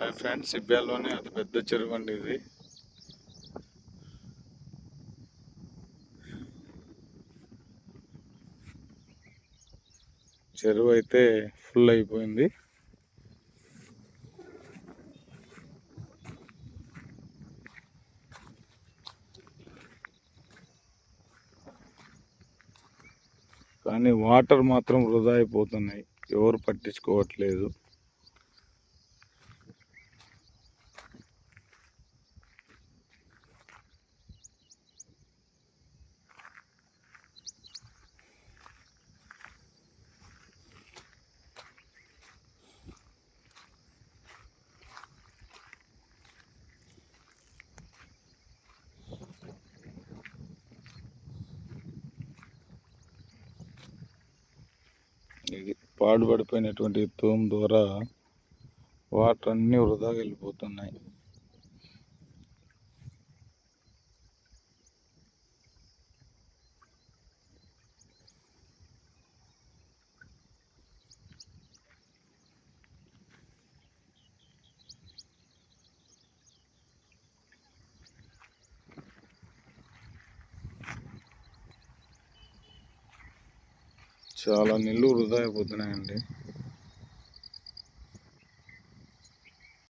Hi friends సిబ్యాలోనే అతి పెద్ద చెరువు అండి ఇది. చెరువు అయితే ఫుల్ అయిపోయింది. కానీ వాటర్ మాత్రం వృధా అయిపోతున్నాయి. ఎవరు పట్టించుకోవట్లేదు. ఇది పాడుపడిపోయినటువంటి తూము ద్వారా వాటర్ అన్నీ వృధాగా వెళ్ళిపోతున్నాయి. చాలా నీళ్ళు వృధా అయిపోతున్నాయండి.